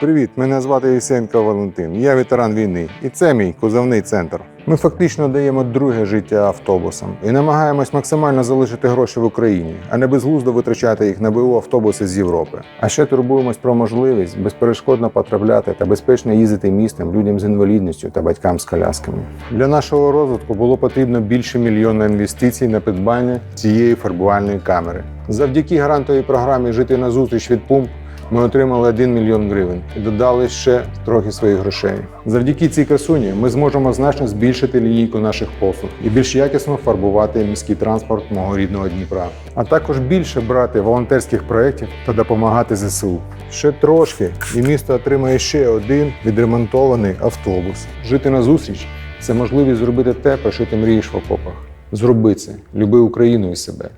Привіт, мене звати Єсенко Валентин. Я ветеран війни, і це мій кузовний центр. Ми фактично даємо друге життя автобусам і намагаємось максимально залишити гроші в Україні, а не безглуздо витрачати їх на БУ автобуси з Європи. А ще турбуємось про можливість безперешкодно потрапляти та безпечно їздити містом людям з інвалідністю та батькам з колясками. Для нашого розвитку було потрібно більше мільйона інвестицій на придбання цієї фарбувальної камери. Завдяки грантовій програмі Жити на зустріч від пумп ми отримали 1 мільйон гривень і додали ще трохи своїх грошей. Завдяки цій красуні ми зможемо значно збільшити лінійку наших послуг і більш якісно фарбувати міський транспорт мого рідного Дніпра, а також більше брати волонтерських проєктів та допомагати ЗСУ. Ще трошки, і місто отримає ще один відремонтований автобус. Жити на зустріч це можливість зробити те, про що ти мрієш в окопах. Зроби це, люби Україну і себе.